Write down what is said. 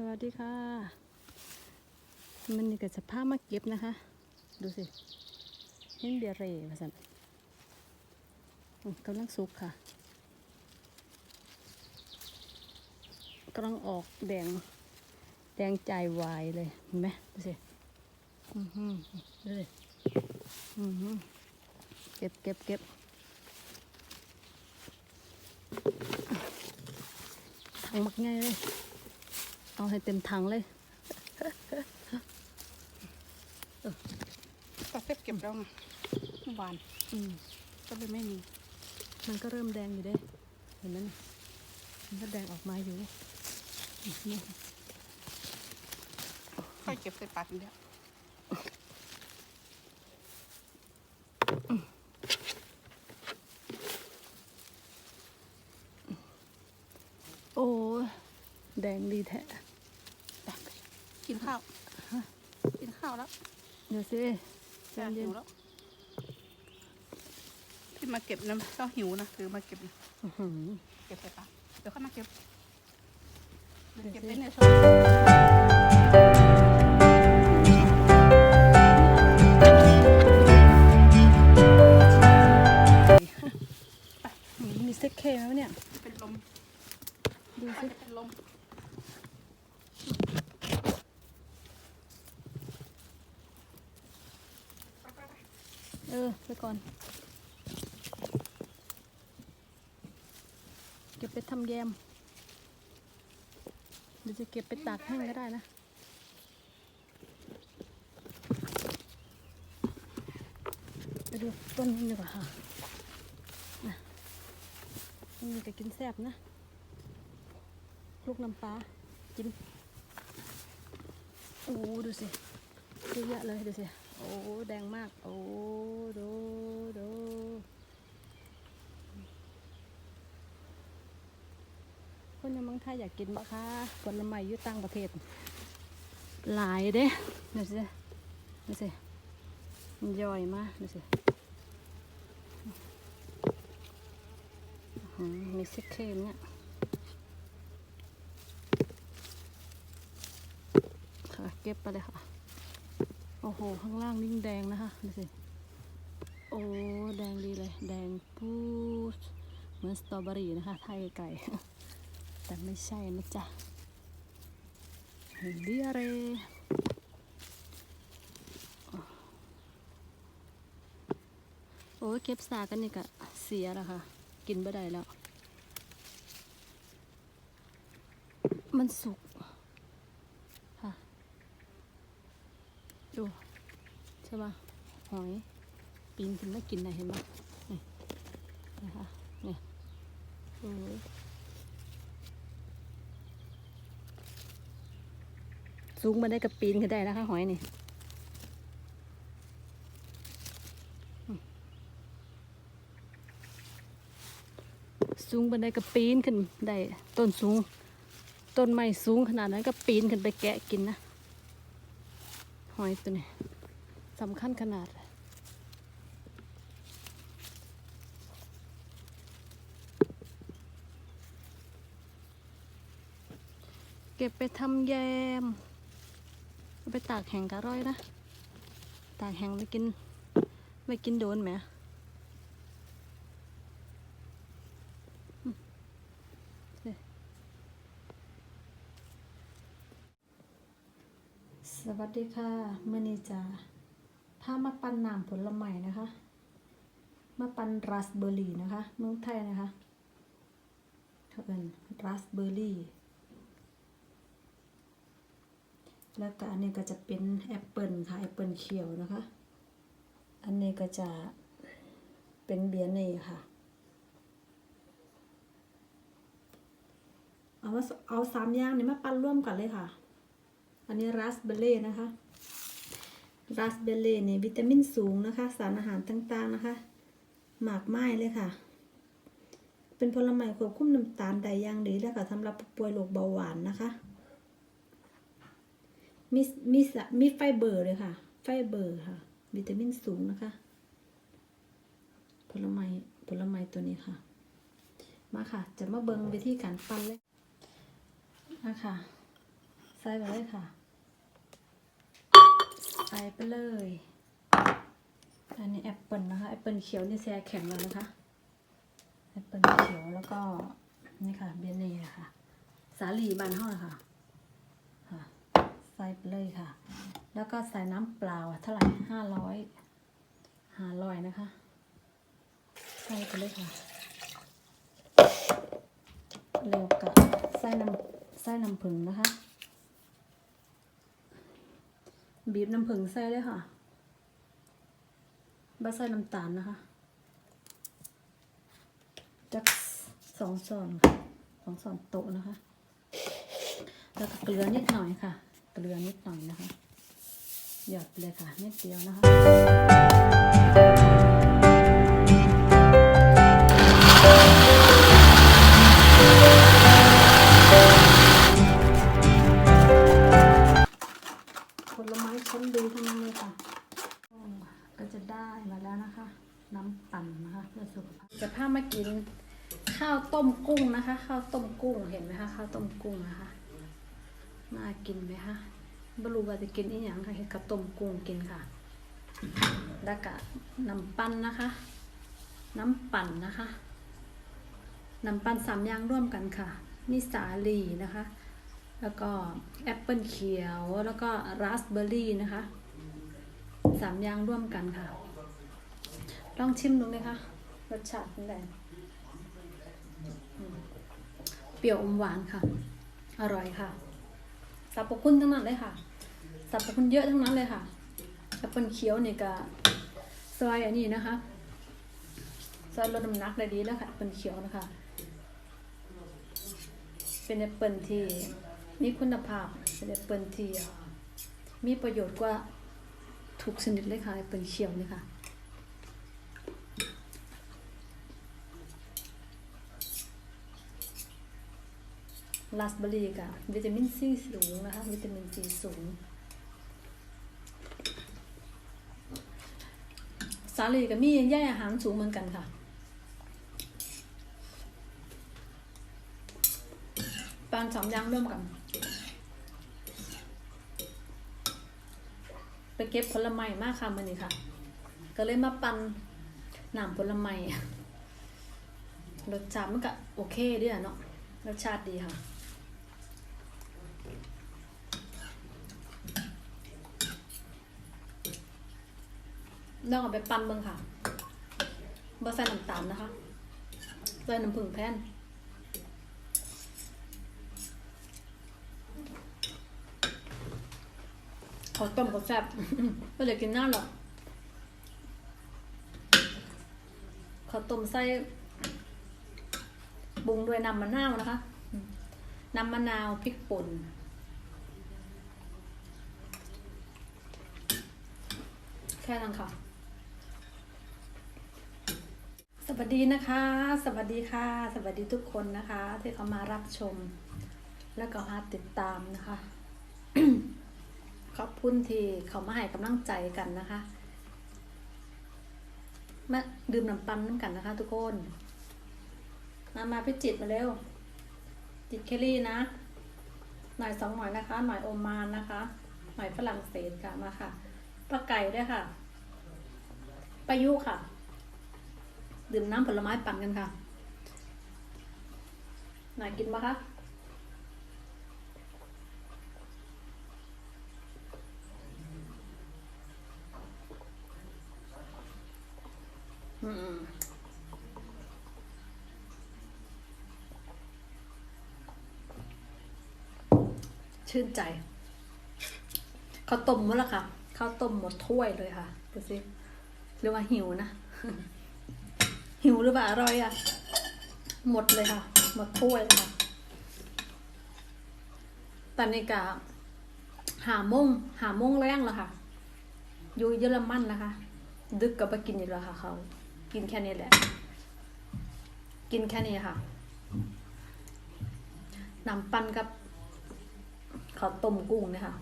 สวัสดีค่ะ มันนี่ก็จะพามาเก็บนะคะ ดูสิเห็นเบียร์เร่มาสันกำลังสุกค่ะกำลังออกแดง แดงใจวายเลยเห็นไหมดูสิอือหือดูสิอือหือเก็บเก็บเก็บถังมักง่ายเลย เอาให้เต็มถังเลยก็เซ็ตเก็บแล้วไงเมื่อวานอืมก็เลยไม่มี มันก็เริ่มแดงอยู่เด้ เห็นไหมนี่มันก็แดงออกมาอยู่นี่ค่อยเก็บใส่ปากอย่างเดียวโอ้ยแดงดีแท้ไป กินข้าว กินข้าวแล้วเดี๋ยวสิใจจะเย็หินวแล้วที่มาเก็บนะก็หิวนะคือมาเก็บอื้อหือเก็บใส่ปากเดี๋ยวเข้ามาเก็บเดี๋ยวเก็บสิไว้ในช่องอืมมีเซ็กเคไหมวะเนี่ย เป็นลม ดูอาสิจจะเป็นลม ออไปก่อน เก็บไปทำแยมเดี๋ยวจะเก็บไปตากแห้งก็ได้นะไปดูต้นนี้ดีกว่าค่ะนะต้นนี้ก็กินแซ่บนะ ลูกน้ำปลากินโอ้ดูสิเยอะแยะเลยดูสิ โอ้แดงมาก โอ้ดูดูคนในเมืองไทยอยากกินบะคะผลไม้ยู่ต่างประเทศ หลายเด้ดูสิดูสิมันย่อยมากดูสิอื้อหือมีซิกเคมเนี่ยค่ะเก็บไปเลยค่ะ อ้โห ข้างล่างนิ่งแดงนะคะดูสิ โอ้แดงดีเลย แดงพูดเหมือนสตรอเบอรี่นะคะ ไทยไก่ แต่ไม่ใช่นะจ๊ะเบียเรโอ้ยเก็บสากันนี่ก็เสียแล้วค่ะ กินไม่ได้แล้ว มันสุก ค่ะ ดูใช่ปะหอยปีนขึ้นมากินนะเห็นปะนี่นะคะนี่โอ้ยสูงมาได้กับปีนขึ้นได้นะคะหอยนี่สูงบันไดกับปีนขึ้นได้ต้นสูง ต้นไม้สูงขนาดนั้นก็ปีนขึ้นไปแกะกินนะ หอยตัวนี้สำคัญขนาดเก็บไปทำแยมไปตากแห้งกะร่อยนะ ตากแห้งไปกินไปกินโดนไหมนี่ สวัสดีค่ะเมื่อนี้จะพามาปั่นน้ำผลไม้นะคะ มาปั่นราสเบอร์รี่นะคะเมืองไทยนะคะเขาเอิ้นราสเบอร์รี่ แล้วก็อันนี้ก็จะเป็นแอปเปิลค่ะแอปเปิลเขียวนะคะ อันนี้ก็จะเป็นเบียร์เน่ค่ะ เอาเอาสามอย่างนี้มาปั้นร่วมกันเลยค่ะ อันนี้ราสเบอร์เล่นะคะราสเบอร์เล่เนี่ยวิตามินสูงนะคะ สารอาหารต่างๆนะคะ หมากไม้เลยค่ะ เป็นผลไม้ควบคุมน้ำตาลได้อย่างดีแล้วก็สำหรับผู้ป่วยโรคเบาหวานนะคะ มีมีสมีไฟเบอร์เลยค่ะ ไฟเบอร์ค่ะ วิตามินสูงนะคะ ผลไม้ผลไม้ตัวนี้ค่ะ มาค่ะ จะมาเบิงวิธีการปั้นเลยมาค่ะส่ไปเลยค่ะ ใส่ไปเลย อันนี้แอปเปิลนะคะแอปเปิลเขียวนี่แช่แข็งแล้วนะคะแอปเปิลเขียวแล้วก็นี่ค่ะเบเน่ค่ะ สาลีบานห้องค่ะค่ะ ใส่ไปเลยค่ะ แล้วก็ใส่น้ำเปล่าเท่าไหร่ห้าร้อยห้าร้อยนะคะ ใส่ไปเลยค่ะแล้วก็ใส่น้ำใส่น้ำผึ้งนะคะ บีบน้ำผึ้งใส่เลยค่ะบ่ใส่น้ำตาลนะคะจักสองส่วนค่ะสองส่วนโต๊ะนะคะ แล้วก็เกลือนิดหน่อยค่ะ เกลือนิดหน่อยนะคะ หยอดเลยค่ะนิดเดียวนะคะ ด้มาแล้วนะคะ น้ำปั่นนะคะเพื่อสุขภาพจะพามากินข้าวต้มกุ้งนะคะ ข้าวต้มกุ้งเห็นไหมคะข้าวต้มกุ้งนะคะน่ากินไหมคะบรู้ว่าจะกินอีหยังค่ะเห็ดกับต้มกุ้งกินค่ะแล้วก็น้ำปั่นนะคะ น้ำปั่นนะคะน้ำปั่นสามอย่างร่วมกันค่ะ มีสาลีนะคะ แล้วก็แอปเปิลเขียวแล้วก็ราสเบอร์รี่นะคะสามอย่างร่วมกันค่ะ ลองชิมดูไหมคะ รสชาติเป็นไงเปรี้ยวอมหวานค่ะ อร่อยค่ะสรรพคุณทั้งนั้นเลยค่ะสรรพคุณเยอะทั้งนั้นเลยค่ะแอปเปิลเขียวนี่ก็ซอยอันนี้นะคะซอยลดน้ำหนักได้ดีแล้วค่ะแอปเปิลเขียวนะคะ เป็นแอปเปิลที่มีคุณภาพเป็นแอปเปิลที่มีประโยชน์กว่าทุกชนิดเลยค่ะแอปเปิลเขียวนี่ค่ะ ราสเบอร์รี่กับวิตามินซีสูงนะคะ วิตามินซีสูง สาลีกับมีแย่อาหารสูงเหมือนกันค่ะปานสามอย่างร่วมกัน ไปเก็บผลไม้มากค่ะมันนี่ค่ะ ก็เลยมาปั่นน้ำผลไม้รสชาติมันก็โอเคด้วยเนาะรสชาติดีค่ะ ลองเอาไปปั่นเบิ่งค่ะบใส่น้ำตาลนะคะ ใส่น้ำผึ้งแทนขอต้มก็แซ่บไม่เลยกินหน้าหรอกขอต้มใส่ปรุงด้วยน้ำมะนาวนะคะ น้ำมะนาวพริกป่นแค่นั้นค่ะ ส วัสดีนะคะ สวัสดีค่ะ สวัสดีทุกคนนะคะ ที่เขามารับชม แล้วก็มาติดตามนะคะ ขอบคุณที่เขามาให้กำลังใจกันนะคะมาดื่มน้ำปั่นน้ำกันนะคะ ทุกคน มามาพิจิตมาเร็ว จิตเคลลี่นะ หน่อยสองหน่อยนะคะ หน่อยโอมานนะคะ หน่อยฝรั่งเศสค่ะมาค่ะปลาไก่ด้วยค่ะปลายุค่ะ ดื่มน้ำผลไม้ปั่นกันค่ะน่อยกินปะคะอืมชื่นใจข้าวต้มหมดแล้วค่ะข้าวต้มหมดถ้วยเลยค่ะดูสิหรือว่าหิวนะ หิวหรือว่าอร่อยอะ หมดเลยค่ะ หมดถ้วยเลยค่ะตอนนี้กะหาโมงหาโมงแรงแล้วค่ะ อยู่เยอรมันนะคะ ดึกก็ไปกินอยู่แล้วค่ะเขา กินแค่นี้แหละ กินแค่นี้ค่ะน้ำปั่นกับข้าวต้มกุ้งเนี่ยค่ะ